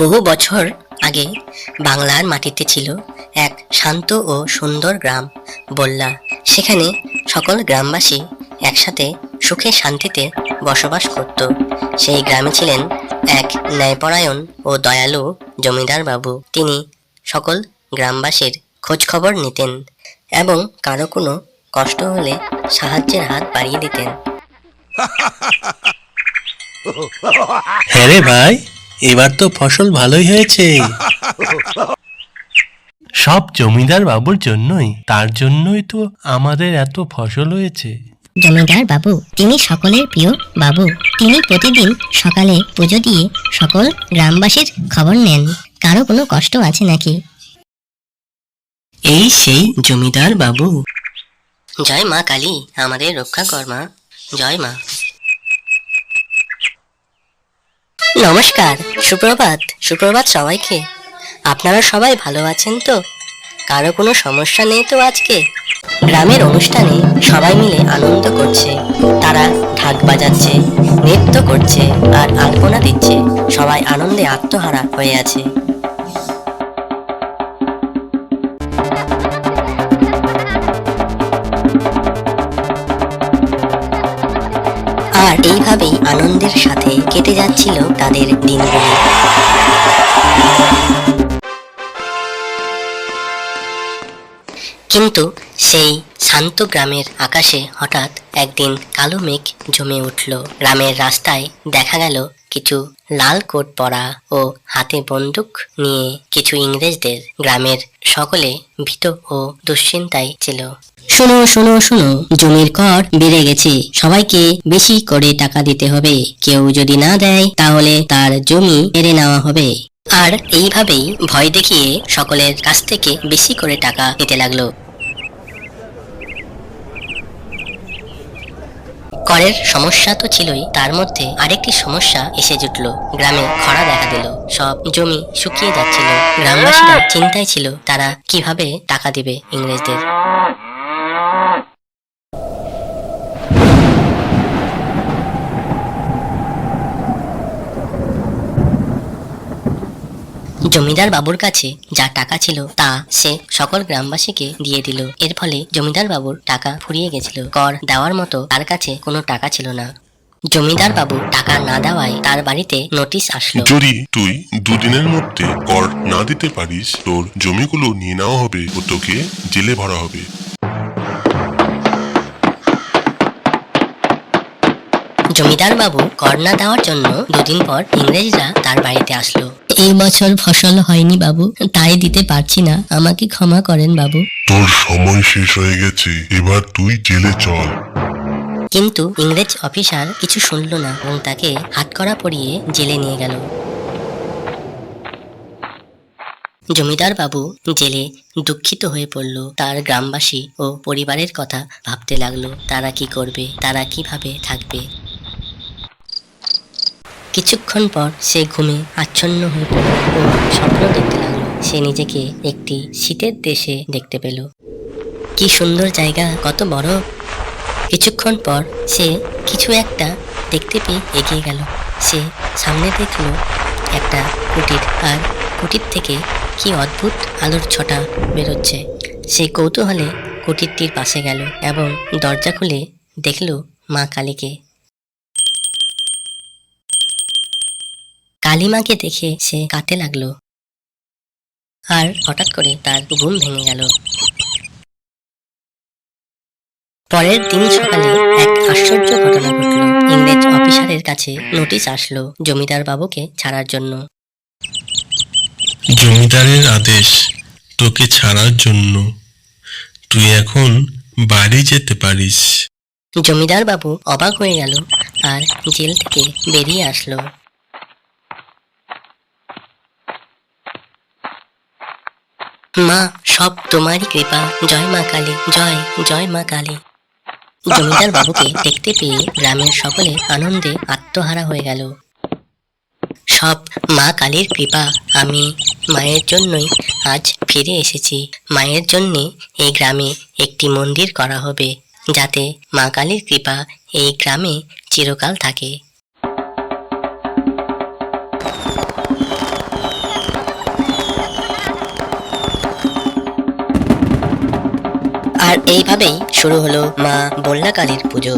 বহু বছর আগে বাংলার মাটিতে ছিল এক শান্ত ও সুন্দর গ্রাম, বল্লা। সেখানে সকল গ্রামবাসী একসাথে সুখে শান্তিতে বসবাস করত। সেই গ্রামে ছিলেন এক ন্যায়পরায়ণ ও দয়ালু জমিদার বাবু। তিনি সকল গ্রামবাসীর খোঁজখবর নিতেন এবং কারও কোনো কষ্ট হলে সাহায্যের হাত বাড়িয়ে দিতেন। হ্যাঁ রে ভাই। এবার তো ফসল ভালোই হয়েছে। সব জমিদার বাবুর জন্যই তার জন্যই তো আমাদের এত ফসল হয়েছে। জমিদার বাবু তিনি সকলের প্রিয় বাবু। তিনি প্রতিদিন সকালে পুজো দিয়ে সকল গ্রামবাসীর খবর নেন। কারও কোনো কষ্ট আছে নাকি? এই সেই জমিদার বাবু। জয় মা কালী আমাদের রক্ষা কর মা। জয় মা। নমস্কার, সুপ্রভাত সুপ্রভাত সবাইকে। আপনারা সবাই ভালো আছেন তো? কারও কোনো সমস্যা নেই তো আজকে? গ্রামের অনুষ্ঠানে সবাই মিলে আনন্দ করছে। তারা ঢাক বাজাচ্ছে, নৃত্য করছে আর আলপনা দিচ্ছে। সবাই আনন্দে আত্মহারা হয়ে আছে। আর এইভাবেই আনন্দের সাথে কেটে যাচ্ছিল তাদের দিনগুলি। কিন্তু সেই শান্ত গ্রামের আকাশে হঠাৎ একদিন কালো মেঘ জমে উঠল। গ্রামের রাস্তায় দেখা গেল কিছু লাল কোট পরা ও হাতে বন্দুক নিয়ে কিছু ইংরেজদের। গ্রামের সকলে ভীত ও দুশ্চিন্তায় ছিল। শুনো শুনো শুনো, জমির কর বেড়ে গেছে। সবাইকে বেশি করে টাকা দিতে হবে। কেউ যদি না দেয়, তাহলে তার জমি কেড়ে নেওয়া হবে। আর এইভাবেই ভয় দেখিয়ে সকলের কাছ থেকে বেশি করে টাকা নিতে লাগল। করের সমস্যা তো ছিলই তার মধ্যে আরেকটি সমস্যা এসে জুটলো। গ্রামে খরা দেখা দিল সব জমি শুকিয়ে যাচ্ছিল। গ্রামবাসীরা চিন্তায় ছিল তারা কীভাবে টাকা দিবে ইংরেজদের? জমিদার বাবুর কাছে যা টাকা ছিল তা সে সকল গ্রামবাসীকে দিয়ে দিল। এর ফলে জমিদার বাবুর টাকা ফুরিয়ে গেছিল। কর দেওয়ার মতো তার কাছে কোনো টাকা ছিল না। জমিদার বাবু টাকা না দেওয়ায় তার বাড়িতে নোটিশ আসলো। যদি তুই দুদিনের মধ্যে কর না দিতে পারিস তোর জমিগুলো নিয়ে নেওয়া হবে ও তোকে জেলে ভরা হবে। জমিদার বাবু কর না দেওয়ার জন্য দুদিন পর ইংরেজরা তার বাড়িতে আসলো। এই বছর ফসল হয়নি বাবু তাই দিতে পারছি না। আমাকে ক্ষমা করেন বাবু। তোর সময় শেষ হয়ে গেছে এবার তুই জেলে চল। কিন্তু ইংরেজ অফিসার কিছু শুনল না এবং তাকে হাতকড়া পরিয়ে জেলে নিয়ে গেল। জমিদার বাবু জেলে দুঃখিত হয়ে পড়ল। তার গ্রামবাসী ও পরিবারের কথা ভাবতে লাগল তারা কি করবে তারা কীভাবে থাকবে। কিছুক্ষণ পর সে ঘুমে আচ্ছন্ন হয়ে পড়ল ও স্বপ্ন দেখতে লাগল। সে নিজেকে একটি শীতের দেশে দেখতে পেল। কি সুন্দর জায়গা, কত বড়। কিছুক্ষণ পর সে কিছু একটা দেখতে পেয়ে এগিয়ে গেল। সে সামনে দেখল একটা কুটির, আর কুটির থেকে কি অদ্ভুত আলোর ছটা বেরোচ্ছে। সে কৌতূহলে কুটিরটির পাশে গেল এবং দরজা খুলে দেখল মা কালীকে। কালীমাকে দেখে সে কাঁদতে লাগল। আর হঠাৎ করে তার ঘুম ভেঙে গেল। পরের দিন সকালে এক আশ্চর্য ঘটনা ঘটল। ইংরেজ অফিসারের কাছে নোটিশ আসলো জমিদার বাবুকে ছাড়ার জন্য। জমিদারের আদেশ তোকে ছাড়ার জন্য। তুই এখন বাড়ি যেতে পারিস। জমিদার বাবু অবাক হয়ে গেল আর জেল থেকে বেরিয়ে আসলো। মা, সব তোমারই কৃপা। জয় মা কালী, জয় জয় মা কালী। জমিদার বাবুকে দেখতে পেয়ে গ্রামের সকলে আনন্দে আত্মহারা হয়ে গেল। সব মা কালীর কৃপা আমি মায়ের জন্যই আজ ফিরে এসেছি। মায়ের জন্যে এই গ্রামে একটি মন্দির করা হবে, যাতে মা কালীর কৃপা এই গ্রামে চিরকাল থাকে। আর এইভাবেই শুরু হলো মা বল্লাকালীর পুজো।